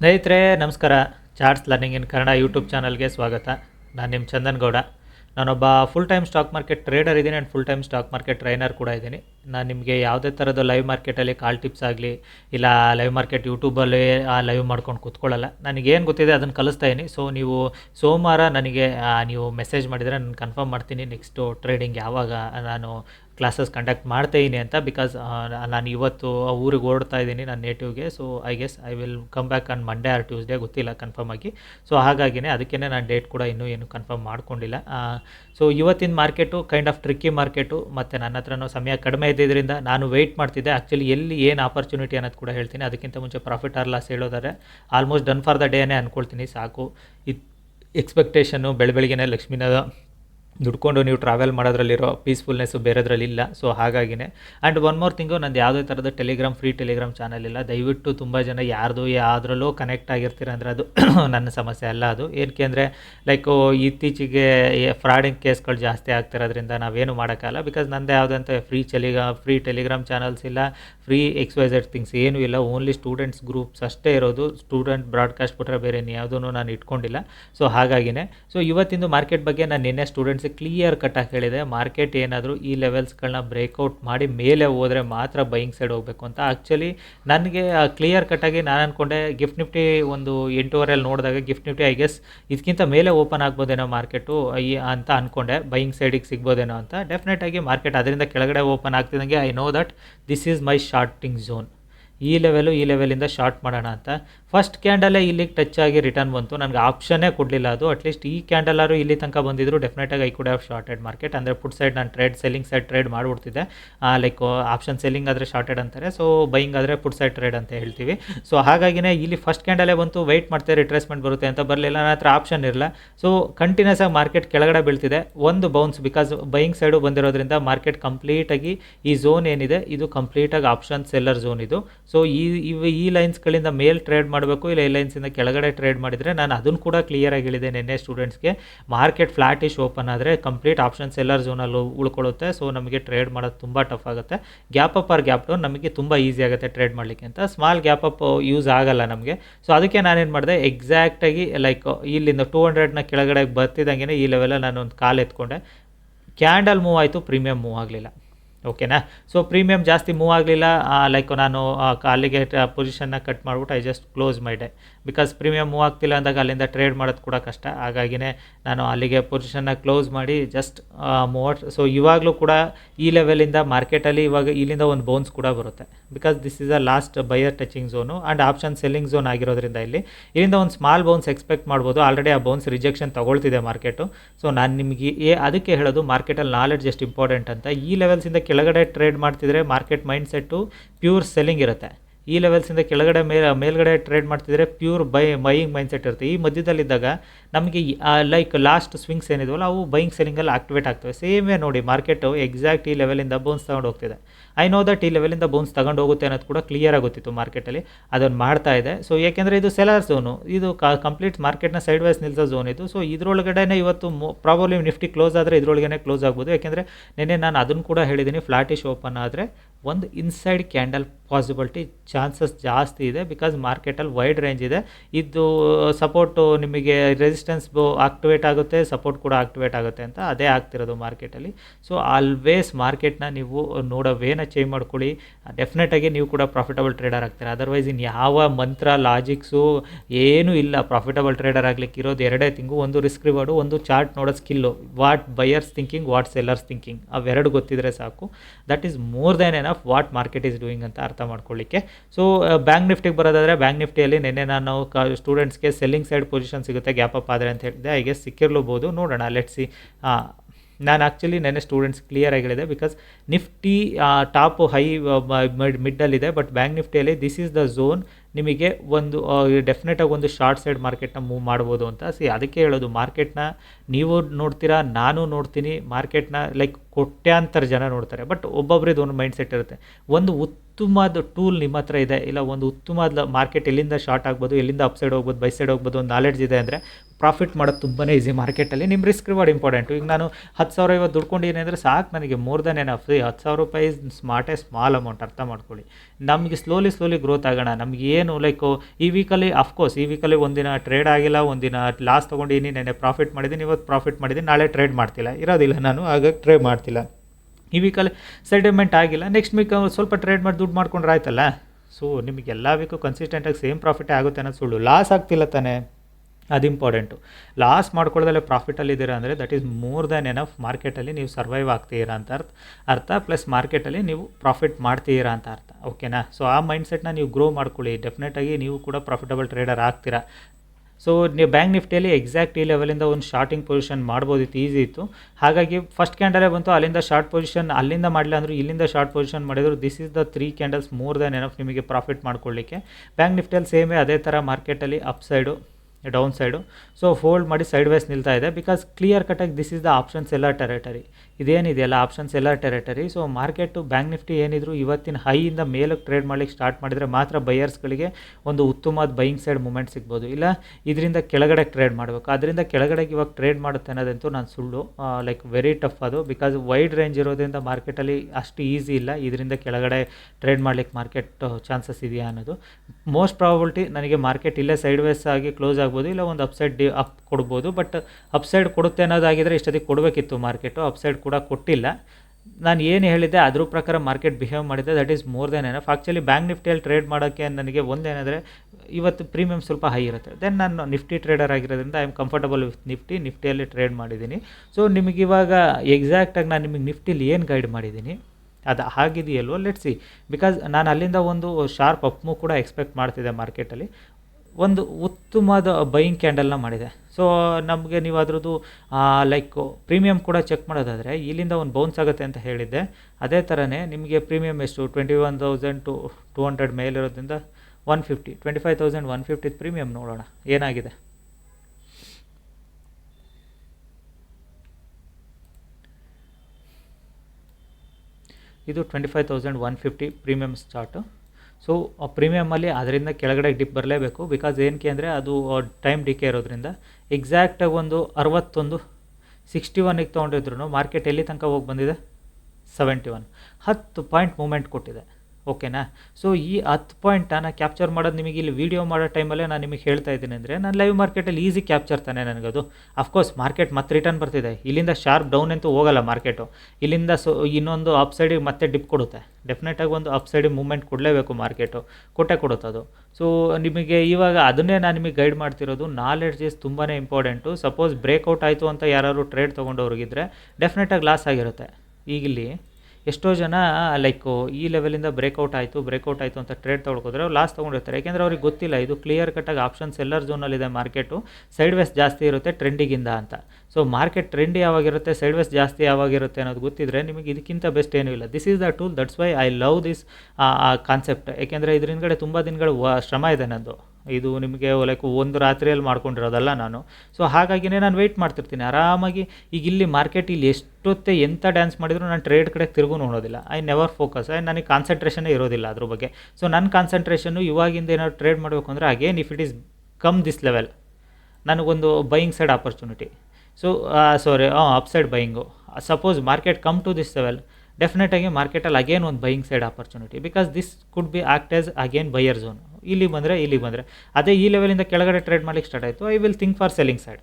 ಸ್ನೇಹಿತರೆ, ನಮಸ್ಕಾರ. Charts learning in Kannada YouTube ಚಾನಲ್ಗೆ ಸ್ವಾಗತ. ನಾನು ನಿಮ್ಮ ಚಂದನ್ ಗೌಡ. ನಾನೊಬ್ಬ full time stock market trader ಇದ್ದೀನಿ and full time stock market trainer ಕೂಡ ಇದ್ದೀನಿ. ನಾನು ನಿಮಗೆ ಯಾವುದೇ ಥರದ ಲೈವ್ ಮಾರ್ಕೆಟಲ್ಲಿ ಕಾಲ್ ಟಿಪ್ಸ್ ಆಗಲಿ, ಇಲ್ಲ ಲೈವ್ ಮಾರ್ಕೆಟ್ ಯೂಟ್ಯೂಬಲ್ಲಿ ಲೈವ್ ಮಾಡ್ಕೊಂಡು ಕೂತ್ಕೊಳ್ಳಲ್ಲ. ನನಗೇನು ಗೊತ್ತಿದೆ ಅದನ್ನು ಕಲಿಸ್ತಾ ಇದ್ದೀನಿ. ಸೊ ನೀವು ಸೋಮವಾರ ನನಗೆ ನೀವು ಮೆಸೇಜ್ ಮಾಡಿದರೆ ನಾನು ಕನ್ಫರ್ಮ್ ಮಾಡ್ತೀನಿ. ನೆಕ್ಸ್ಟು ಟ್ರೇಡಿಂಗ್ ಯಾವಾಗ ನಾನು ಕ್ಲಾಸಸ್ ಕಂಡಕ್ಟ್ ಮಾಡ್ತಾಯಿದ್ದೀನಿ ಅಂತ ಬಿಕಾಸ್ ನಾನು ಇವತ್ತು ಊರಿಗೆ ಓಡ್ತಾ ಇದ್ದೀನಿ ನನ್ನ ನೇಟಿವ್ಗೆ so I guess I will come back on Monday or Tuesday ಗೊತ್ತಿಲ್ಲ ಕನ್ಫರ್ಮ್ ಆಗಿ. ಸೊ ಹಾಗಾಗಿನೇ ಅದಕ್ಕೇ ನಾನು ಡೇಟ್ ಕೂಡ ಇನ್ನೂ ಏನು ಕನ್ಫರ್ಮ್ ಮಾಡ್ಕೊಂಡಿಲ್ಲ. ಸೊ ಇವತ್ತಿನ market kind of tricky market ಮತ್ತು ನನ್ನ ಹತ್ರನೂ ಸಮಯ ಕಡಿಮೆ ಇದ್ದಿದ್ದರಿಂದ ನಾನು ವೆಯ್ಟ್ ಮಾಡ್ತಿದ್ದೆ. ಆ್ಯಕ್ಚುಲಿ ಎಲ್ಲಿ ಏನು ಆಪರ್ಚುನಿಟಿ ಅನ್ನೋದು ಕೂಡ ಹೇಳ್ತೀನಿ. ಅದಕ್ಕಿಂತ ಮುಂಚೆ ಪ್ರಾಫಿಟ್ ಆರ್ ಲಾಸ್ ಹೇಳೋದಾದ್ರೆ ಆಲ್ಮೋಸ್ಟ್ ಡನ್ ಫಾರ್ ದ ಡೇನೇ ಅಂದ್ಕೊಳ್ತೀನಿ ಸಾಕು. ಇತ್ ಎಕ್ಸ್ಪೆಕ್ಟೇಷನ್ನು ಬೆಳ ಬೆಳಗ್ಗೆನೇ ಲಕ್ಷ್ಮೀನ ದುಡ್ಕೊಂಡು ನೀವು ಟ್ರಾವೆಲ್ ಮಾಡೋದ್ರಲ್ಲಿರೋ ಪೀಸ್ಫುಲ್ನೆಸ್ಸು ಬೇರೆದ್ರಲ್ಲಿ ಇಲ್ಲ ಸೊ ಹಾಗಾಗಿನೇ. ಆ್ಯಂಡ್ ಒನ್ ಮೋರ್ ತಿಂಗು ನಂದು ಯಾವುದೇ ಥರದ ಟೆಲಿಗ್ರಾಮ್ ಫ್ರೀ ಟೆಲಿಗ್ರಾಮ್ ಚಾನಲ್ ಇಲ್ಲ. ದಯವಿಟ್ಟು ತುಂಬ ಜನ ಯಾರ್ದು ಯಾವುದ್ರಲ್ಲೂ ಕನೆಕ್ಟ್ ಆಗಿರ್ತೀರ ಅಂದರೆ ಅದು ನನ್ನ ಸಮಸ್ಯೆ ಅಲ್ಲ ಅದು. ಏನಕ್ಕೆ ಅಂದರೆ ಲೈಕ್ ಇತ್ತೀಚೆಗೆ ಫ್ರಾಡಿಂಗ್ ಕೇಸ್ಗಳು ಜಾಸ್ತಿ ಆಗ್ತಿರೋದ್ರಿಂದ ನಾವೇನು ಮಾಡೋಕ್ಕಲ್ಲ ಬಿಕಾಸ್ ನಂದೇ ಯಾವುದಂತ free Telegram free Telegram channels ಇಲ್ಲ. Free X Y Z things ಏನೂ ಇಲ್ಲ. ಓನ್ಲಿ ಸ್ಟೂಡೆಂಟ್ಸ್ ಗ್ರೂಪ್ಸ್ ಅಷ್ಟೇ ಇರೋದು. ಸ್ಟೂಡೆಂಟ್ ಬ್ರಾಡ್ಕಾಸ್ಟ್ ಬಿಟ್ಟರೆ ಬೇರೆ ಯಾವುದೂ ನಾನು ಇಟ್ಕೊಂಡಿಲ್ಲ. ಸೊ ಹಾಗಾಗಿನೇ. ಸೊ ಇವತ್ತಿಂದು ಮಾರ್ಕೆಟ್ ಬಗ್ಗೆ ನಾನು ನಿನ್ನೆ ಸ್ಟೂಡೆಂಟ್ಸಿಗೆ ಕ್ಲಿಯರ್ ಕಟ್ಟಾಗಿ ಹೇಳಿದೆ. ಮಾರ್ಕೆಟ್ ಏನಾದರೂ ಈ ಲೆವೆಲ್ಸ್ಗಳನ್ನ ಬ್ರೇಕೌಟ್ ಮಾಡಿ ಮೇಲೆ ಹೋದರೆ ಮಾತ್ರ ಬೈಯಿಂಗ್ ಸೈಡ್ ಹೋಗಬೇಕು ಅಂತ. ಆ್ಯಕ್ಚುಲಿ ನನಗೆ ಕ್ಲಿಯರ್ ಕಟ್ಟಾಗಿ ನಾನು ಅಂದ್ಕೊಂಡೆ ಗಿಫ್ಟ್ ನಿಫ್ಟಿ ಒಂದು ಎಂಟೂವರೆಯಲ್ಲಿ ನೋಡಿದಾಗ ಗಿಫ್ಟ್ ನಿಫ್ಟಿ ಐ ಗೆಸ್ ಇದಕ್ಕಿಂತ ಮೇಲೆ ಓಪನ್ ಆಗ್ಬೋದೇನೋ ಮಾರ್ಕೆಟು ಈ ಅಂತ ಅಂದ್ಕೊಂಡೆ ಬೈಯಿಂಗ್ ಸೈಡಿಗೆ ಸಿಗ್ಬೋದೇನೋ ಅಂತ. ಡೆಫಿನೆಟಾಗಿ ಮಾರ್ಕೆಟ್ ಅದರಿಂದ ಕೆಳಗಡೆ open ಆಗ್ತಿದ್ದಂಗೆ I know that this is my shorting zone ಈ ಲೆವೆಲು ಈ ಲೆವೆಲಿಂದ ಶಾರ್ಟ್ ಮಾಡೋಣ ಅಂತ. ಫಸ್ಟ್ ಕ್ಯಾಂಡಲೇ ಇಲ್ಲಿಗೆ ಟಚ್ ಆಗಿ ರಿಟರ್ನ್ ಬಂತು. ನನಗೆ ಆಪ್ಷನ್ನೇ ಕೊಡಲಿಲ್ಲ ಅದು. ಅಟ್ಲೀಸ್ಟ್ ಈ ಕ್ಯಾಂಡಲಾರು ಇಲ್ಲಿ ತನಕ ಬಂದಿದ್ರು. ಡೆಫಿನೆಟಾಗಿ I could have shorted market ಅಂದರೆ ಫುಡ್ ಸೈಡ್ ನಾನು ಟ್ರೇಡ್ ಸೆಲ್ಲಿಂಗ್ ಸೈಡ್ ಟ್ರೇಡ್ ಮಾಡಿಬಿಡ್ತಿದ್ದೆ. ಲೈಕ್ ಆಪ್ಷನ್ ಸೆಲ್ಲಿಂಗ್ ಆದರೆ ಶಾರ್ಟೆಡ್ ಅಂತಾರೆ. ಸೊ ಬೈಯಿಂಗ್ ಆದರೆ ಫುಡ್ ಸೈಡ್ ಟ್ರೇಡ್ ಅಂತ ಹೇಳ್ತೀವಿ. ಸೊ ಹಾಗಾಗಿನೇ ಇಲ್ಲಿ ಫಸ್ಟ್ ಕ್ಯಾಂಡಲೇ ಬಂತು. ವೆಯ್ಟ್ ಮಾಡ್ತಾರೆ ರಿಟ್ರೆಸ್ಮೆಂಟ್ ಬರುತ್ತೆ ಅಂತ ಬರಲಿಲ್ಲ. ನನ್ನ ಹತ್ರ ಆಪ್ಷನ್ ಇರಲ್ಲ ಸೊ ಕಂಟಿನ್ಯೂಸ್ ಆಗಿ ಮಾರ್ಕೆಟ್ ಕೆಳಗಡೆ ಬೀಳ್ತಿದೆ. ಒಂದು ಬೌನ್ಸ್ ಬಿಕಾಸ್ ಬೈಯಿಂಗ್ ಸೈಡು ಬಂದಿರೋದ್ರಿಂದ ಮಾರ್ಕೆಟ್ ಕಂಪ್ಲೀಟಾಗಿ ಈ ಝೋನ್ ಏನಿದೆ. ಇದು ಕಂಪ್ಲೀಟಾಗಿ ಆಪ್ಷನ್ ಸೆಲ್ಲರ್ ಝೋನ್ ಇದು. ಸೊ ಈ, ಇವು, ಈ ಲೈನ್ಸ್ಗಳಿಂದ ಮೇಲ್ ಟ್ರೇಡ್ ಮಾಡಬೇಕು, ಇಲ್ಲ ಈ ಲೈನ್ಸಿಂದ ಕೆಳಗಡೆ ಟ್ರೇಡ್ ಮಾಡಿದರೆ ನಾನು ಅದನ್ನು ಕೂಡ ಕ್ಲಿಯರಾಗಿ ಹೇಳಿದೆ ನಿನ್ನೆ ಸ್ಟೂಡೆಂಟ್ಸ್ಗೆ ಮಾರ್ಕೆಟ್ ಫ್ಲಾಟಿಶ್ ಓಪನ್ ಆದರೆ ಕಂಪ್ಲೀಟ್ ಆಪ್ಷನ್ ಸೆಲ್ಲರ್ ಝೋನಲ್ಲಿ ಉಳ್ಕೊಳ್ಳುತ್ತೆ. ಸೊ ನಮಗೆ ಟ್ರೇಡ್ ಮಾಡೋದು ತುಂಬ ಟಫ್ ಆಗುತ್ತೆ. Gap up or gap down ನಮಗೆ ತುಂಬ ಈಸಿ ಆಗುತ್ತೆ ಟ್ರೇಡ್ ಮಾಡಲಿಕ್ಕೆ ಅಂತ. ಸ್ಮಾಲ್ ಗ್ಯಾಪ್ ಅಪ್ ಯೂಸ್ ಆಗಲ್ಲ ನಮಗೆ. ಸೊ ಅದಕ್ಕೆ ನಾನೇನು ಮಾಡಿದೆ? ಎಕ್ಸಾಕ್ಟಾಗಿ ಲೈಕ್ ಇಲ್ಲಿಂದ ಟೂ ಹಂಡ್ರೆಡ್ನ ಕೆಳಗಡೆ ಬರ್ತಿದ್ದಂಗೆ ಈ ಲೆವೆಲಲ್ಲಿ ನಾನು ಒಂದು ಕಾಲು ಎತ್ಕೊಂಡೆ. ಕ್ಯಾಂಡಲ್ ಮೂವ್ ಆಯಿತು ಪ್ರೀಮಿಯಮ್ ಮೂವ್ ಆಗಲಿಲ್ಲ. ಓಕೆನಾ ಸೊ ಪ್ರೀಮಿಯಮ್ ಜಾಸ್ತಿ ಮೂವ್ ಆಗಲಿಲ್ಲ. ಲೈಕ್ ನಾನು ಅಲ್ಲಿಗೆ ಪೊಸಿಷನ್ನ ಕಟ್ ಮಾಡಿಬಿಟ್ಟು I just close my day because premium move ಆಗ್ತಿಲ್ಲ ಅಂದಾಗ ಅಲ್ಲಿಂದ ಟ್ರೇಡ್ ಮಾಡೋದು ಕೂಡ ಕಷ್ಟ. ಹಾಗಾಗಿನೇ ನಾನು ಅಲ್ಲಿಗೆ ಪೊಸಿಷನ್ನ ಕ್ಲೋಸ್ ಮಾಡಿ ಜಸ್ಟ್ ಮೂವಟ್ ಸೊ ಇವಾಗಲೂ ಕೂಡ ಈ ಲೆವೆಲಿಂದ ಮಾರ್ಕೆಟಲ್ಲಿ ಇವಾಗ ಇಲ್ಲಿಂದ ಒಂದು ಬೋನ್ಸ್ ಕೂಡ ಬರುತ್ತೆ. Because this is a last buyer touching zone and option selling zone ಆಗಿರೋದ್ರಿಂದ ಇಲ್ಲಿ. ಇಲ್ಲಿಂದ ಒಂದು ಸ್ಮಾಲ್ ಬೌನ್ಸ್ ಎಕ್ಸ್ಪೆಕ್ಟ್ ಮಾಡ್ಬೋದು. ಆಲ್ರೆಡಿ ಆ ಬೋನ್ಸ್ ರಿಜೆಕ್ಷನ್ ತೊಗೊಳ್ತಿದೆ ಮಾರ್ಕೆಟು ಸೊ ನಾನು ನಿಮಗೆ ಏ, ಅದಕ್ಕೆ ಹೇಳೋದು ಮಾರ್ಕೆಟಲ್ಲಿ ನಾಲೆಡ್ಜ್ ಎಷ್ಟು ಇಂಪಾರ್ಟೆಂಟ್ ಅಂತ. ಈ ಲೆವೆಲ್ಸಿಂದ ಕೆಳಗಡೆ ಟ್ರೇಡ್ ಮಾಡ್ತಿದ್ರೆ market mind set pure selling ಇರುತ್ತೆ. ಈ ಲೆವೆಲ್ಸಿಂದ ಕೆಳಗಡೆ ಮೇಲೆ, ಮೇಲ್ಗಡೆ ಟ್ರೇಡ್ ಮಾಡ್ತಿದ್ರೆ pure buy buying mind set ಇರುತ್ತೆ. ಈ ಮಧ್ಯದಲ್ಲಿದ್ದಾಗ ನಮಗೆ ಲೈಕ್ ಲಾಸ್ಟ್ ಸ್ವಿಂಗ್ಸ್ ಏನಿದವಲ್ಲ, ಅವು ಬೈಯಿಂಗ್ ಸೆಲಿಂಗಲ್ಲಿ ಆಕ್ಟಿವೇಟ್ ಆಗ್ತವೆ. ಸೇಮೇ ನೋಡಿ ಮಾರ್ಕೆಟು ಎಕ್ಸಾಕ್ಟ್ ಈ ಲೆವೆಲಿಂದ ಬೌನ್ಸ್ ತಗೊಂಡು ಹೋಗ್ತಿದೆ. ಐ ನೋ ದಟ್ ಈ ಲೆವೆಲಿಂದ ಬೌನ್ಸ್ ತಗೊಂಡು ಹೋಗುತ್ತೆ ಅನ್ನೋದು ಕೂಡ ಕ್ಲಿಯರ್ ಆಗುತ್ತಿತ್ತು ಮಾರ್ಕೆಟಲ್ಲಿ ಅದನ್ನು ಮಾಡ್ತಾ ಇದೆ. ಸೊ ಏಕೆಂದರೆ ಇದು ಸೆಲರ್ ಝೋನು ಇದು ಕಂಪ್ಲೀಟ್ ಮಾರ್ಕೆಟ್ನ ಸೈಡ್ ವೈಸ್ ನಿಲ್ಸೋ ಝೋನ್ ಇದು. ಸೊ ಇದರೊಳಗಡೆನೇ ಇವತ್ತು ಪ್ರಾಬಬ್ಲಿ ನಿಫ್ಟಿ ಕ್ಲೋಸ್ ಆದರೆ ಇದರೊಳಗಡೆ ಕ್ಲೋಸ್ ಆಗ್ಬೋದು. ಯಾಕೆಂದರೆ ನಿನ್ನೆ ನಾನು ಅದನ್ನು ಕೂಡ ಹೇಳಿದ್ದೀನಿ ಫ್ಲಾಟಿಶ್ ಓಪನ್ ಆದರೆ ಒಂದು ಇನ್ಸೈಡ್ ಕ್ಯಾಂಡಲ್ ಪಾಸಿಬಿಲಿಟಿ ಚಾನ್ಸಸ್ ಜಾಸ್ತಿ ಇದೆ ಬಿಕಾಸ್ ಮಾರ್ಕೆಟಲ್ಲಿ ವೈಡ್ ರೇಂಜ್ ಇದೆ. ಇದು ಸಪೋರ್ಟು ನಿಮಗೆ ರೆಸಿಸ್ಟೆನ್ಸ್ ಆಕ್ಟಿವೇಟ್ ಆಗುತ್ತೆ ಸಪೋರ್ಟ್ ಕೂಡ ಆಕ್ಟಿವೇಟ್ ಆಗುತ್ತೆ ಅಂತ ಅದೇ ಆಗ್ತಿರೋದು ಮಾರ್ಕೆಟಲ್ಲಿ ಸೊ ಆಲ್ವೇಸ್ ಮಾರ್ಕೆಟ್ನ ನೀವು ನೋಡೋ ವೇನ ಚೇಂಜ್ ಮಾಡ್ಕೊಳ್ಳಿ. ಡೆಫಿನೆಟಾಗಿ ನೀವು ಕೂಡ ಪ್ರಾಫಿಟಬಲ್ ಟ್ರೇಡರ್ ಆಗ್ತೀರಾ. ಅದರ್ವೈಸ್ ಇನ್ನು ಯಾವ ಮಂತ್ರ ಲಾಜಿಕ್ಸು ಏನೂ ಇಲ್ಲ. ಪ್ರಾಫಿಟಬಲ್ ಟ್ರೇಡರ್ ಆಗಲಿಕ್ಕೆ ಇರೋದು ಎರಡೇ ತಿಂಗು ಒಂದು ರಿಸ್ಕ್ ರಿವಾರ್ಡು ಒಂದು ಚಾರ್ಟ್ ನೋಡೋ skill what buyers thinking what sellers thinking ಅವೆರಡು ಗೊತ್ತಿದ್ರೆ ಸಾಕು. That is more than enough what market is doing ಅಂತ ಅರ್ಥ ಮಾಡ್ಕೊಳ್ಳಿಕ್ಕೆ. ಸೊ ಬ್ಯಾಂಕ್ ನಿಫ್ಟಿಗೆ ಬರೋದಾದರೆ ಬ್ಯಾಂಕ್ ನಿಫ್ಟಿಯಲ್ಲಿ ನಿನ್ನೆ ನಾನು ಕ ಸ್ಟೂಡೆಂಟ್ಸ್ಗೆ ಸೆಲ್ಲಿಂಗ್ ಸೈಡ್ ಪೊಸಿಷನ್ ಸಿಗುತ್ತೆ ಗ್ಯಾಪ್ ಅಪ್ ಆದರೆ ಅಂತ ಹೇಳಿದೆ ಗೆಸ್ ಸಿಕ್ಕಿರ್ಲೂಬೋದು, ನೋಡೋಣ ಲೆಟ್ ಸಿ ನಾನು ಆ್ಯಕ್ಚುಲಿ ನೆನ್ನೆ ಸ್ಟೂಡೆಂಟ್ಸ್ ಕ್ಲಿಯರ್ ಆಗಿ ಹೇಳಿದೆ ಬಿಕಾಸ್ ನಿಫ್ಟಿ ಟಾಪು ಹೈ ಮಿಡ್ಡಲ್ಲಿದೆ, ಬಟ್ ಬ್ಯಾಂಕ್ ನಿಫ್ಟಿಯಲ್ಲಿ ದಿಸ್ ಈಸ್ ದ ಝೋನ್ ನಿಮಗೆ ಒಂದು ಡೆಫಿನೆಟಾಗಿ ಒಂದು ಶಾರ್ಟ್ ಸೈಡ್ ಮಾರ್ಕೆಟ್ನ ಮೂವ್ ಮಾಡ್ಬೋದು ಅಂತ. ಸಿ ಅದಕ್ಕೆ ಹೇಳೋದು ಮಾರ್ಕೆಟ್ನ ನೀವು ನೋಡ್ತೀರಾ, ನಾನು ನೋಡ್ತೀನಿ ಮಾರ್ಕೆಟ್ನ ಲೈಕ್ ಕೋಟ್ಯಾಂತರ ಜನ ನೋಡ್ತಾರೆ. ಬಟ್ ಒಬ್ಬೊಬ್ರದ್ದು ಒಂದು ಮೈಂಡ್ ಸೆಟ್ ಇರುತ್ತೆ. ಒಂದು ಉತ್ ಉತ್ತಮವಾದ ಟೂಲ್ ನಿಮ್ಮ ಹತ್ರ ಇದೆ, ಇಲ್ಲ ಒಂದು ಉತ್ತಮವಾದ ಮಾರ್ಕೆಟ್ ಎಲ್ಲಿಂದ ಶಾರ್ಟ್ ಆಗ್ಬೋದು, ಎಲ್ಲಿಂದ ಅಪ್ ಸೈಡ್ ಹೋಗ್ಬೋದು ಬೈ ಸೈಡ್ ಹೋಗ್ಬೋದು, ಒಂದು ನಾಲೆಡ್ಜ್ ಇದೆ ಅಂದರೆ ಪ್ರಾಫಿಟ್ ಮಾಡೋದು ತುಂಬಾ ಈಸಿ ಮಾರ್ಕೆಟಲ್ಲಿ ನಿಮ್ಮ ರಿಸ್ಕ್ ರಿವಾರ್ಡ್ ಇಂಪಾರ್ಟೆಂಟು ಈಗ ನಾನು ಹತ್ತು ಸಾವಿರ ಇವತ್ತು ದುಡ್ಕೊಂಡಿದ್ದೀನಿ ಅಂದರೆ ಸಾಕು ನನಗೆ ಮೋರ್ ದನ್ ಏನ್ ಫ್ರೀ ಹತ್ತು ಸಾವಿರ ರೂಪಾಯಿ ಸ್ಮಾರ್ಟೇ ಸ್ಮಾಲ್ ಅಮೌಂಟ್ ಅರ್ಥ ಮಾಡ್ಕೊಳ್ಳಿ. ನಮಗೆ ಸ್ಲೋಲಿ ಸ್ಲೋಲಿ ಗ್ರೋತ್ ಆಗೋಣ. ನಮಗೆ ಏನು ಲೈಕ್ ಈ ವೀಕಲ್ಲಿ ಅಫ್ಕೋರ್ಸ್ ಈ ವೀಕಲ್ಲಿ ಒಂದಿನ ಟ್ರೇಡ್ ಆಗಿಲ್ಲ, ಒಂದಿನ ಲಾಸ್ ತೊಗೊಂಡಿನಿ ನೆನೆ ಪ್ರಾಫಿಟ್ ಮಾಡಿದ್ದೀನಿ, ಇವತ್ತು ಪ್ರಾಫಿಟ್ ಮಾಡಿದ್ದೀನಿ, ನಾಳೆ ಟ್ರೇಡ್ ಮಾಡ್ತಿಲ್ಲ. ಇರೋದಿಲ್ಲ, ನಾನು ಹಾಗಾಗಿ ಟ್ರೇಡ್ ಮಾಡ್ತಿಲ್ಲ. ಈ ವೀಕಲ್ಲಿ ಸೆಟಲ್ಮೆಂಟ್ ಆಗಿಲ್ಲ. ನೆಕ್ಸ್ಟ್ ವೀಕ್ ಸ್ವಲ್ಪ ಟ್ರೇಡ್ ಮಾಡಿ, ದುಡ್ಡು ಮಾಡ್ಕೊಂಡ್ರೆ ಆಯ್ತಲ್ಲ? ಸೊ ನಿಮಗೆಲ್ಲ ವೀಕು ಕನ್ಸಿಸ್ಟೆಂಟಾಗಿ ಸೇಮ್ ಪ್ರಾಫಿಟೇ ಆಗುತ್ತೆ ಅನ್ನೋದು ಸುಳ್ಳು. ಲಾಸ್ ಆಗ್ತಿಲ್ಲ ತಾನೇ? ಅದು ಇಂಪಾರ್ಟೆಂಟು ಲಾಸ್ ಮಾಡ್ಕೊಳ್ಳೋದಲ್ಲೇ ಪ್ರಾಫಿಟಲ್ಲಿದ್ದೀರಾ ಅಂದರೆ that is more than enough ಮಾರ್ಕೆಟಲ್ಲಿ ನೀವು ಸರ್ವೈವ್ ಆಗ್ತೀರಾ ಅಂತ ಅರ್ಥ. ಅರ್ಥ ಪ್ಲಸ್ ಮಾರ್ಕೆಟಲ್ಲಿ ನೀವು ಪ್ರಾಫಿಟ್ ಮಾಡ್ತೀರಾ ಅಂತ ಅರ್ಥ. ಓಕೆನಾ ಸೊ ಆ ಮೈಂಡ್ಸೆಟ್ನ ನೀವು ಗ್ರೋ ಮಾಡ್ಕೊಳ್ಳಿ. ಡೆಫಿನೆಟಾಗಿ ನೀವು ಕೂಡ ಪ್ರಾಫಿಟಬಲ್ ಟ್ರೇಡರ್ ಆಗ್ತೀರಾ. ಸೊ ನೀವು ಬ್ಯಾಂಕ್ ನಿಫ್ಟಿಯಲ್ಲಿ ಎಕ್ಸಾಕ್ಟ್ ಈ ಲೆವೆಲಿಂದ ಒಂದು ಶಾರ್ಟಿಂಗ್ ಪೊಸಿಷನ್ ಮಾಡ್ಬೋದಿತ್ತು ಈಸಿ ಇತ್ತು. ಹಾಗಾಗಿ ಫಸ್ಟ್ ಕ್ಯಾಂಡಲೇ ಬಂತು, ಅಲ್ಲಿಂದ ಶಾರ್ಟ್ ಪೊಸಿಷನ್ ಅಲ್ಲಿಂದ ಮಾಡಲಿಲ್ಲ ಅಂದರೂ ಇಲ್ಲಿಂದ ಶಾರ್ಟ್ ಪೊಸಿಷನ್ ಮಾಡಿದ್ರು this is the three candles more than enough ನಿಮಗೆ ಪ್ರಾಫಿಟ್ ಮಾಡ್ಕೊಳ್ಳಿಕ್ಕೆ. ಬ್ಯಾಂಕ್ ನಿಫ್ಟಿಯಲ್ಲಿ ಸೇಮೇ ಅದೇ ಥರ ಮಾರ್ಕೆಟಲ್ಲಿ up side down side so fold ಮಾಡಿ ಸೈಡ್ ವೈಸ್ ನಿಲ್ತಾ ಇದೆ ಬಿಕಾಸ್ ಕ್ಲಿಯರ್ ಕಟಾಗಿ ದಿಸ್ ಇಸ್ ದ ಆಪ್ಷನ್ಸ್ ಎಲ್ಲ ಟೆರಿಟರಿ ಇದೇನಿದೆಯಲ್ಲ ಆಪ್ಷನ್ಸ್ ಎಲ್ಲ territory so market bank Nifty ಏನಿದ್ರು ಇವತ್ತಿನ ಹೈಯಿಂದ ಮೇಲಕ್ಕೆ ಟ್ರೇಡ್ ಮಾಡ್ಲಿಕ್ಕೆ ಸ್ಟಾರ್ಟ್ ಮಾಡಿದರೆ ಮಾತ್ರ ಬೈಯರ್ಸ್ಗಳಿಗೆ ಒಂದು ಉತ್ತಮವಾದ ಬೈಯಿಂಗ್ ಸೈಡ್ ಮೂಮೆಂಟ್ ಸಿಗ್ಬೋದು. ಇಲ್ಲ, ಇದರಿಂದ ಕೆಳಗಡೆ ಟ್ರೇಡ್ ಮಾಡಬೇಕು. ಅದರಿಂದ ಕೆಳಗಡೆಗೆ ಇವಾಗ ಟ್ರೇಡ್ ಮಾಡುತ್ತೆ ಅನ್ನೋದಂತೂ ನಾನು ಸುಳ್ಳು. ಲೈಕ್ ವೆರಿ ಟಫ್ ಅದು. ಬಿಕಾಸ್ ವೈಡ್ ರೇಂಜ್ ಇರೋದ್ರಿಂದ ಮಾರ್ಕೆಟಲ್ಲಿ ಅಷ್ಟು ಈಸಿ ಇಲ್ಲ. ಇದರಿಂದ ಕೆಳಗಡೆ ಟ್ರೇಡ್ ಮಾಡ್ಲಿಕ್ಕೆ ಮಾರ್ಕೆಟ್ ಚಾನ್ಸಸ್ ಇದೆಯಾ ಅನ್ನೋದು. ಮೋಸ್ಟ್ ಪ್ರಾಬಬಿಲಿಟಿ ನನಗೆ ಮಾರ್ಕೆಟ್ ಇಲ್ಲೇ ಸೈಡ್ ವೇಸ್ ಆಗಿ ಕ್ಲೋಸ್ ಆಗ್ಬೋದು. ಇಲ್ಲ, ಒಂದು ಅಪ್ಸೈಡ್ ಡಿ ಅಪ್ ಕೊಡ್ಬೋದು. ಬಟ್ ಅಪ್ಸೈಡ್ ಕೊಡುತ್ತೆ ಅನ್ನೋದಾಗಿದ್ರೆ ಇಷ್ಟೊತ್ತಿಗೆ ಕೊಡಬೇಕಿತ್ತು ಮಾರ್ಕೆಟು ಅಪ್ಸೈಡ್ ಕೂಡ ಕೊಟ್ಟಿಲ್ಲ. ನಾನು ಏನು ಹೇಳಿದ್ದೆ ಅದ್ರ ಪ್ರಕಾರ ಮಾರ್ಕೆಟ್ ಬಿಹೇವ್ ಮಾಡಿದೆ. That is more than enough actually bank ನಿಫ್ಟಿಯಲ್ಲಿ trade ಮಾಡೋಕ್ಕೆ ನನಗೆ ಒಂದೇನೆಂದರೆ ಇವತ್ತು ಪ್ರೀಮಿಯಮ್ ಸ್ವಲ್ಪ ಹೈ ಇರುತ್ತೆ. ದೆನ್ ನಾನು ನಿಫ್ಟಿ ಟ್ರೇಡರ್ ಆಗಿರೋದ್ರಿಂದ I am comfortable with Nifty ನಿಫ್ಟಿಯಲ್ಲಿ trade ಮಾಡಿದ್ದೀನಿ. ಸೊ ನಿಮಗೆ ಇವಾಗ ಎಕ್ಸಾಕ್ಟಾಗಿ ನಾನು ನಿಮಗೆ ನಿಫ್ಟಿಲಿ ಏನು ಗೈಡ್ ಮಾಡಿದ್ದೀನಿ? ಅದು ಆಗಿದೆಯಲ್ವೋ ಲೆಟ್ ಸಿ ಬಿಕಾಸ್ ನಾನು ಅಲ್ಲಿಂದ ಒಂದು ಶಾರ್ಪ್ ಅಪ್ ಮೂವ್ ಕೂಡ ಎಕ್ಸ್ಪೆಕ್ಟ್ ಮಾಡ್ತಿದ್ದೆ ಮಾರ್ಕೆಟಲ್ಲಿ ಒಂದು ಉತ್ತಮವಾದ ಬೈಯಿಂಗ್ ಕ್ಯಾಂಡಲ್ನ ಮಾಡಿದೆ. ಸೊ ನಮಗೆ ನೀವು ಅದರದ್ದು ಲೈಕ್ ಪ್ರೀಮಿಯಮ್ ಕೂಡ ಚೆಕ್ ಮಾಡೋದಾದರೆ, ಇಲ್ಲಿಂದ ಒಂದು ಬೌನ್ಸ್ ಆಗುತ್ತೆ ಅಂತ ಹೇಳಿದ್ದೆ. ಅದೇ ಥರನೇ ನಿಮಗೆ ಪ್ರೀಮಿಯಮ್ ಎಷ್ಟು? Twenty one thousand two two hundred ಮೇಲಿರೋದ್ರಿಂದ one fifty twenty five thousand one fifty premium ನೋಡೋಣ. ಏನಾಗಿದೆ? ಇದು twenty five thousand one fifty premium start so ಪ್ರೀಮಿಯಮಲ್ಲಿ ಅದರಿಂದ ಕೆಳಗಡೆ ಡಿಪ್ ಬರಲೇಬೇಕು. ಬಿಕಾಸ್ ಏನಕ್ಕೆ ಅಂದರೆ ಅದು ಟೈಮ್ ಡಿಕೆ ಇರೋದ್ರಿಂದ ಎಕ್ಸಾಕ್ಟಾಗಿ ಒಂದು ಅರವತ್ತೊಂದು ಸಿಕ್ಸ್ಟಿ ಒನ್ನಿಗೆ ತೊಗೊಂಡಿದ್ರು. ಮಾರ್ಕೆಟ್ ಎಲ್ಲಿ ತನಕ ಹೋಗಿ ಬಂದಿದೆ? ಸೆವೆಂಟಿ ಒನ್ ಹತ್ತು ಪಾಯಿಂಟ್ ಮೂಮೆಂಟ್ ಕೊಟ್ಟಿದೆ. ಓಕೆನಾ? ಸೊ ಈ ಹತ್ತು ಪಾಯಿಂಟನ್ನು ಕ್ಯಾಪ್ಚರ್ ಮಾಡೋದು ನಿಮಗೆ ಇಲ್ಲಿ ವೀಡಿಯೋ ಮಾಡೋ ಟೈಮಲ್ಲೇ ನಾನು ನಿಮಗೆ ಹೇಳ್ತಾ ಇದ್ದೀನಿ ಅಂದರೆ, ನಾನು ಲೈವ್ ಮಾರ್ಕೆಟಲ್ಲಿ ಈಸಿ ಕ್ಯಾಪ್ಚರ್ ತಾನೆ ನನಗದು. ಅಫ್ಕೋರ್ಸ್ ಮಾರ್ಕೆಟ್ ಮತ್ತೆ ರಿಟರ್ನ್ ಬರ್ತಿದೆ. ಇಲ್ಲಿಂದ ಶಾರ್ಪ್ ಡೌನ್ ಅಂತೂ ಹೋಗಲ್ಲ ಮಾರ್ಕೆಟು ಇಲ್ಲಿಂದ ಸೊ ಇನ್ನೊಂದು ಅಪ್ ಸೈಡಿಗೆ ಮತ್ತೆ ಡಿಪ್ ಕೊಡುತ್ತೆ. ಡೆಫಿನೆಟಾಗಿ ಒಂದು ಅಪ್ ಸೈಡಿಗೆ ಮೂವ್ಮೆಂಟ್ ಕೊಡಲೇಬೇಕು ಮಾರ್ಕೆಟು ಕೊಟ್ಟೆ ಕೊಡುತ್ತೆ ಅದು. ಸೊ ನಿಮಗೆ ಇವಾಗ ಅದನ್ನೇ ನಾನು ನಿಮಗೆ ಗೈಡ್ ಮಾಡ್ತಿರೋದು ನಾಲೆಡ್ಜ್ ಇಸ್ ತುಂಬಾ ಇಂಪಾರ್ಟೆಂಟು ಸಪೋಸ್ ಬ್ರೇಕ್ಔಟ್ ಆಯಿತು ಅಂತ ಯಾರು ಟ್ರೇಡ್ ತೊಗೊಂಡವ್ರಿಗಿದ್ರೆ ಡೆಫಿನೆಟಾಗಿ ಲಾಸ್ ಆಗಿರುತ್ತೆ. ಈಗಿಲ್ಲಿ ಎಷ್ಟೋ ಜನ ಲೈಕು ಈ ಲೆವೆಲಿಂದ ಬ್ರೇಕ್ಔಟ್ ಆಯಿತು ಬ್ರೇಕೌಟ್ ಆಯಿತು ಅಂತ ಟ್ರೇಡ್ ತೊಗೊಳ್ಕೋದ್ರೆ ಲಾಸ್ ತೊಗೊಂಡಿರ್ತಾರೆ. ಯಾಕೆಂದರೆ ಅವ್ರಿಗೆ ಗೊತ್ತಿಲ್ಲ, ಇದು ಕ್ಲಿಯರ್ ಕಟ್ಟಾಗಿ ಆಪ್ಷನ್ ಸೆಲ್ಲರ್ ಝೋನಲ್ಲಿದೆ ಮಾರ್ಕೆಟು ಸೈಡ್ ವೇಸ್ ಜಾಸ್ತಿ ಇರುತ್ತೆ ಟ್ರೆಂಡಿಗಿಂದ ಅಂತ. ಸೊ ಮಾರ್ಕೆಟ್ ಟ್ರೆಂಡ್ ಯಾವಾಗಿರುತ್ತೆ ಸೈಡ್ ವೇಸ್ ಜಾಸ್ತಿ ಯಾವಾಗಿರುತ್ತೆ ಅನ್ನೋದು ಗೊತ್ತಿದ್ರೆ ನಿಮಗೆ ಇದಕ್ಕಿಂತ ಬೆಸ್ಟ್ ಏನೂ ಇಲ್ಲ. This is the tool that's why I love this concept ಯಾಕೆಂದರೆ ಇದ್ರ ಹಿಂದ್ಗಡೆ ತುಂಬ ದಿನಗಳು ಶ್ರಮ ಇದೆ ನಂದು. ಇದು ನಿಮಗೆ ಲೈಕ್ ಒಂದು ರಾತ್ರಿಯಲ್ಲಿ ಮಾಡ್ಕೊಂಡಿರೋದಲ್ಲ ನಾನು. ಸೊ ಹಾಗಾಗಿನೇ ನಾನು ವೆಯ್ಟ್ ಮಾಡ್ತಿರ್ತೀನಿ. ಆರಾಮಾಗಿ ಈಗ ಇಲ್ಲಿ ಮಾರ್ಕೆಟ್ ಇಲ್ಲಿ ಎಷ್ಟೊತ್ತೆ ಎಂಥ ಡ್ಯಾನ್ಸ್ ಮಾಡಿದ್ರು ನಾನು ಟ್ರೇಡ್ ಕಡೆ ತಿರುಗು ನೋಡೋದಿಲ್ಲ. ಐ ನೆವರ್ ಫೋಕಸ್ ಐ ನನಗೆ ಕಾನ್ಸಂಟ್ರೇಷನೇ ಇರೋದಿಲ್ಲ ಅದ್ರ ಬಗ್ಗೆ. ಸೊ ನನ್ನ ಕಾನ್ಸಂಟ್ರೇಷನ್ನು ಇವಾಗಿಂದ ಏನಾದ್ರು ಟ್ರೇಡ್ ಮಾಡಬೇಕು ಅಂದರೆ again if it is come this level ನನಗೊಂದು buying side opportunity so sorry upside buying suppose market come to this level ಡೆಫಿನೆಟಾಗಿ ಮಾರ್ಕೆಟಲ್ಲಿ ಅಗೇನ್ ಒಂದು buying side opportunity because this could be act as again buyer zone ಇಲ್ಲಿ ಬಂದರೆ ಇಲ್ಲಿ ಬಂದರೆ. ಅದೇ ಈ ಲೆವೆಲಿಂದ ಕೆಳಗಡೆ ಟ್ರೇಡ್ ಮಾಡ್ಲಿಕ್ಕೆ ಸ್ಟಾರ್ಟ್ ಆಯಿತು. I will think for selling side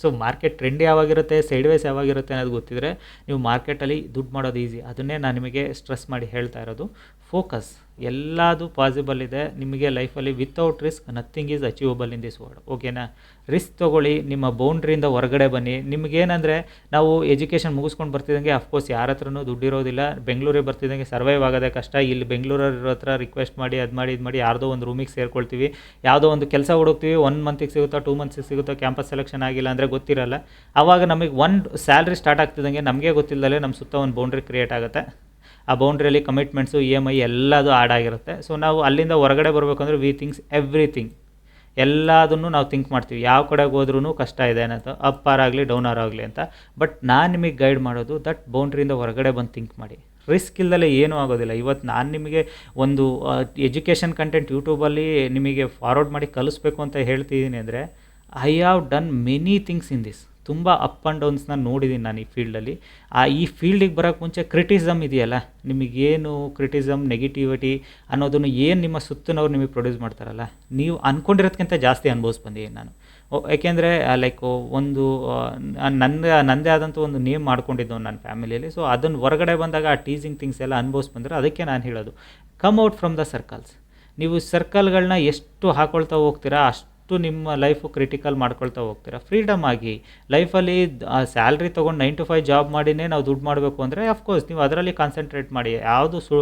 so market trend ಯಾವಾಗಿರುತ್ತೆ side wise ಯಾವಾಗಿರುತ್ತೆ ಅನ್ನೋದು ಗೊತ್ತಿದ್ರೆ, ನೀವು ಮಾರ್ಕೆಟಲ್ಲಿ ದುಡ್ಡು ಮಾಡೋದು ಈಸಿ ಅದನ್ನೇ ನಾನು ನಿಮಗೆ ಸ್ಟ್ರೆಸ್ ಮಾಡಿ ಹೇಳ್ತಾ ಇರೋದು. ಫೋಕಸ್ ಎಲ್ಲದು ಪಾಸಿಬಲ್ ಇದೆ. ನಿಮಗೆ ಲೈಫಲ್ಲಿ without risk nothing is achievable in this word ಓಕೆನಾ ರಿಸ್ಕ್ ತೊಗೊಳ್ಳಿ, ನಿಮ್ಮ ಬೌಂಡ್ರಿಯಿಂದ ಹೊರಗಡೆ ಬನ್ನಿ. ನಿಮಗೇನಂದರೆ, ನಾವು ಎಜುಕೇಷನ್ ಮುಗಿಸ್ಕೊಂಡು ಬರ್ತಿದ್ದಂಗೆ ಅಫ್ಕೋರ್ಸ್ ಯಾರ ಹತ್ರನೂ ದುಡ್ಡಿರೋದಿಲ್ಲ ಬೆಂಗಳೂರಿಗೆ ಬರ್ತಿದ್ದಂಗೆ ಸರ್ವೈವ್ ಆಗೋದೆ ಕಷ್ಟ. ಇಲ್ಲಿ ಬೆಂಗಳೂರವ್ರ ಹತ್ರ ರಿಕ್ವೆಸ್ಟ್ ಮಾಡಿ, ಅದು ಮಾಡಿ, ಇದು ಮಾಡಿ ಯಾರ್ದೋ ಒಂದು ರೂಮಿಗೆ ಸೇರ್ಕೊಳ್ತೀವಿ. ಯಾವುದೋ ಒಂದು ಕೆಲಸ ಹುಡುಕ್ತೀವಿ ಒನ್ ಮಂತಿಗೆ ಸಿಗುತ್ತೋ ಟೂ ಮಂತ್ಸಿಗೆ ಸಿಗುತ್ತೋ ಕ್ಯಾಂಪಸ್ ಸೆಲೆಕ್ಷನ್ ಆಗಿಲ್ಲ ಅಂದರೆ ಗೊತ್ತಿರಲ್ಲ. ಆವಾಗ ನಮಗೆ ಒಂದು ಸ್ಯಾಲ್ರಿ ಸ್ಟಾರ್ಟ್ ಆಗ್ತಿದ್ದಂಗೆ ನಮಗೆ ಗೊತ್ತಿಲ್ಲದಲ್ಲೇ ನಮ್ಮ ಸುತ್ತ ಒಂದು ಬೌಂಡ್ರಿ ಕ್ರಿಯೇಟ್ ಆಗುತ್ತೆ. ಆ ಬೌಂಡ್ರಿಯಲ್ಲಿ ಕಮಿಟ್ಮೆಂಟ್ಸು ಇ ಎಂ ಐ ಎಲ್ಲದು ಆಡ್ ಆಗಿರುತ್ತೆ. ಸೊ ನಾವು ಅಲ್ಲಿಂದ ಹೊರಗಡೆ ಬರಬೇಕಂದ್ರೆ ವಿ ಥಿಂಕ್ಸ್ ಎವ್ರಿಥಿಂಗ್ ಎಲ್ಲದನ್ನು ನಾವು ಥಿಂಕ್ ಮಾಡ್ತೀವಿ. ಯಾವ ಕಡೆಗೆ ಹೋದ್ರೂ ಕಷ್ಟ ಇದೆ ಅನ್ನೋದು. ಅಪ್ ಆರ್ ಆಗಲಿ ಡೌನ್ ಆರ್ ಆಗಲಿ ಅಂತ. ಬಟ್ ನಾನು ನಿಮಗೆ ಗೈಡ್ ಮಾಡೋದು ದಟ್ ಬೌಂಡ್ರಿಯಿಂದ ಹೊರಗಡೆ ಬಂದು ಥಿಂಕ್ ಮಾಡಿ. ರಿಸ್ಕ್ ಇಲ್ಲದಲೇ ಏನೂ ಆಗೋದಿಲ್ಲ. ಇವತ್ತು ನಾನು ನಿಮಗೆ ಒಂದು ಎಜುಕೇಷನ್ ಕಂಟೆಂಟ್ ಯೂಟ್ಯೂಬಲ್ಲಿ ನಿಮಗೆ ಫಾರ್ವರ್ಡ್ ಮಾಡಿ ಕಲಿಸ್ಬೇಕು ಅಂತ ಹೇಳ್ತಿದ್ದೀನಿ ಅಂದರೆ I have done many things in this ತುಂಬ ಅಪ್ ಆ್ಯಂಡ್ ಡೌನ್ಸ್ನ ನೋಡಿದ್ದೀನಿ ನಾನು ಈ ಫೀಲ್ಡಲ್ಲಿ ಆ ಈ ಫೀಲ್ಡಿಗೆ ಬರೋಕ್ಕೆ ಮುಂಚೆ ಕ್ರಿಟಿಸಮ್ ಇದೆಯಲ್ಲ? ನಿಮಗೇನು ಕ್ರಿಟಿಸಮ್ ನೆಗೆಟಿವಿಟಿ ಅನ್ನೋದನ್ನು ಏನು ನಿಮ್ಮ ಸುತ್ತನವ್ರು ನಿಮಗೆ ಪ್ರೊಡ್ಯೂಸ್ ಮಾಡ್ತಾರಲ್ಲ? ನೀವು ಅಂದ್ಕೊಂಡಿರೋದಕ್ಕಿಂತ ಜಾಸ್ತಿ ಅನುಭವಿಸ್ ಬಂದಿದ್ದೀನಿ ನಾನು ಯಾಕೆಂದರೆ ಲೈಕ್ ಒಂದು ನನ್ನ ನನ್ನದೇ ಆದಂಥ ಒಂದು ನೇಮ್ ಮಾಡ್ಕೊಂಡಿದ್ದು ನನ್ನ ಫ್ಯಾಮಿಲಿಯಲ್ಲಿ ಸೊ ಅದನ್ನು ಹೊರಗಡೆ ಬಂದಾಗ ಆ ಟೀಸಿಂಗ್ ಥಿಂಗ್ಸ್ ಎಲ್ಲ ಅನುಭವಿಸ್ ಬಂದರೆ ಅದಕ್ಕೆ ನಾನು ಹೇಳೋದು. Come out from the circles ನೀವು ಸರ್ಕಲ್ಗಳನ್ನ ಎಷ್ಟು ಹಾಕೊಳ್ತಾ ಹೋಗ್ತೀರಾ ಅಷ್ಟು ನಿಮ್ಮ ಲೈಫು ಕ್ರಿಟಿಕಲ್ ಮಾಡ್ಕೊಳ್ತಾ ಹೋಗ್ತೀರಾ? ಫ್ರೀಡಮ್ ಆಗಿ ಲೈಫಲ್ಲಿ ಸ್ಯಾಲ್ರಿ ತೊಗೊಂಡು ನೈನ್ ಟು ಫೈವ್ ಜಾಬ್ ಮಾಡಿನೇ ನಾವು ದುಡ್ಡು ಮಾಡಬೇಕು ಅಂದರೆ ಅಫ್ಕೋರ್ಸ್ ನೀವು ಅದರಲ್ಲಿ ಕಾನ್ಸಂಟ್ರೇಟ್ ಮಾಡಿ. ಯಾವುದು ಸು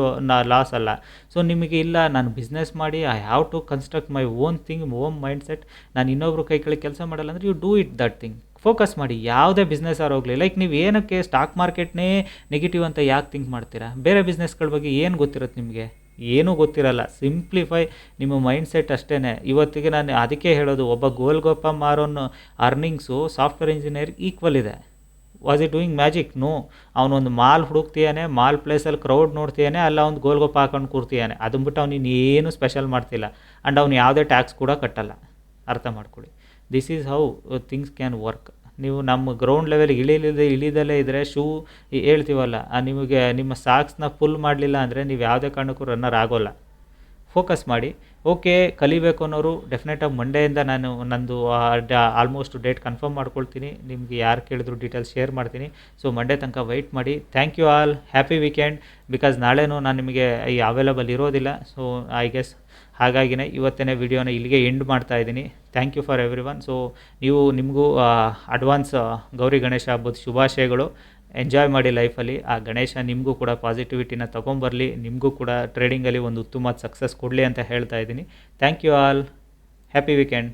ಲಾಸ್ ಅಲ್ಲ. ಸೊ ನಿಮಗೆ ಇಲ್ಲ, ನಾನು ಬಿಸ್ನೆಸ್ ಮಾಡಿ I have to construct my own thing own mindset ನಾನು ಇನ್ನೊಬ್ರು ಕೈ ಕೆಳಗೆ ಕೆಲಸ ಮಾಡಲ್ಲ ಅಂದರೆ you do it that thing focus ಮಾಡಿ. ಯಾವುದೇ ಬಿಸ್ನೆಸ್ ಆರು ಹೋಗಲಿ. ಲೈಕ್ ನೀವು ಏನಕ್ಕೆ ಸ್ಟಾಕ್ ಮಾರ್ಕೆಟ್ನೇ ನೆಗೆಟಿವ್ ಅಂತ ಯಾಕೆ ಥಿಂಕ್ ಮಾಡ್ತೀರಾ? ಬೇರೆ ಬಿಸ್ನೆಸ್ಗಳ ಬಗ್ಗೆ ಏನು ಗೊತ್ತಿರುತ್ತೆ ನಿಮಗೆ? ಏನೂ ಗೊತ್ತಿರಲ್ಲ. ಸಿಂಪ್ಲಿಫೈ ನಿಮ್ಮ ಮೈಂಡ್ ಸೆಟ್ ಅಷ್ಟೇ ಇವತ್ತಿಗೆ ನಾನು ಅದಕ್ಕೆ ಹೇಳೋದು, ಒಬ್ಬ ಗೋಲ್ಗೊಪ್ಪ ಮಾರೋನು ಅರ್ನಿಂಗ್ಸು ಸಾಫ್ಟ್ವೇರ್ ಇಂಜಿನಿಯರ್ ಈಕ್ವಲ್ ಇದೆ. Was he doing magic no ಅವನೊಂದು ಮಾಲ್ ಹುಡುಕ್ತಿಯಾನೆ, ಮಾಲ್ ಪ್ಲೇಸಲ್ಲಿ ಕ್ರೌಡ್ ನೋಡ್ತಿಯಾನೆ, ಅಲ್ಲ ಒಂದು ಗೋಲ್ಗೊಪ್ಪ ಹಾಕೊಂಡು ಕೂರ್ತಿಯಾನೆ. ಅದನ್ನ ಬಿಟ್ಟು ಅವ್ನು ಇನ್ನೇನು ಸ್ಪೆಷಲ್ ಮಾಡ್ತಿಲ್ಲ. ಆ್ಯಂಡ್ ಅವ್ನು ಯಾವುದೇ ಟ್ಯಾಕ್ಸ್ ಕೂಡ ಕಟ್ಟಲ್ಲ. ಅರ್ಥ ಮಾಡ್ಕೊಳ್ಳಿ. This is how things can work ನೀವು ನಮ್ಮ ಗ್ರೌಂಡ್ ಲೆವೆಲ್ಗೆ ಇಳಿಲಿದೆ ಇಳಿದಲ್ಲೇ ಇದ್ದರೆ ಶೂ ಹೇಳ್ತೀವಲ್ಲ ನಿಮಗೆ ನಿಮ್ಮ ಸಾಕ್ಸ್ನ ಫುಲ್ ಮಾಡಲಿಲ್ಲ ಅಂದರೆ ನೀವು ಯಾವುದೇ ಕಾರಣಕ್ಕೂ ರನ್ನರ್ ಆಗೋಲ್ಲ. ಫೋಕಸ್ ಮಾಡಿ ಓಕೆ ಕಲಿಬೇಕು ಅನ್ನೋರು ಡೆಫಿನೆಟಾಗಿ ಮಂಡೆಯಿಂದ ನಾನು ನಂದು ಆಲ್ಮೋಸ್ಟ್ ಡೇಟ್ ಕನ್ಫರ್ಮ್ ಮಾಡ್ಕೊಳ್ತೀನಿ. ನಿಮಗೆ ಯಾರು ಕೇಳಿದ್ರು ಡೀಟೇಲ್ಸ್ ಶೇರ್ ಮಾಡ್ತೀನಿ. ಸೊ ಮಂಡೇ ತನಕ ವೆಯ್ಟ್ ಮಾಡಿ. Thank you all happy weekend because ನಾಳೆನೂ ನಾನು ನಿಮಗೆ ಈ ಅವೈಲಬಲ್ ಇರೋದಿಲ್ಲ. ಸೊ ಐ ಗೆಸ್ ಹಾಗಾಗಿನೇ ಇವತ್ತೇ ವಿಡಿಯೋನ ಇಲ್ಲಿಗೆ ಎಂಡ್ ಮಾಡ್ತಾ ಇದ್ದೀನಿ. Thank you for every one so ನೀವು, ನಿಮಗೂ ಅಡ್ವಾನ್ಸ್ ಗೌರಿ ಗಣೇಶ ಹಬ್ಬದ ಶುಭಾಶಯಗಳು. ಎಂಜಾಯ್ ಮಾಡಿ ಲೈಫಲ್ಲಿ ಆ ಗಣೇಶ ನಿಮಗೂ ಕೂಡ ಪಾಸಿಟಿವಿಟಿನ ತೊಗೊಂಬರಲಿ. ನಿಮಗೂ ಕೂಡ ಟ್ರೇಡಿಂಗಲ್ಲಿ ಒಂದು ಉತ್ತಮ ಸಕ್ಸಸ್ ಕೊಡಲಿ ಅಂತ ಹೇಳ್ತಾ ಇದ್ದೀನಿ. Thank you all happy weekend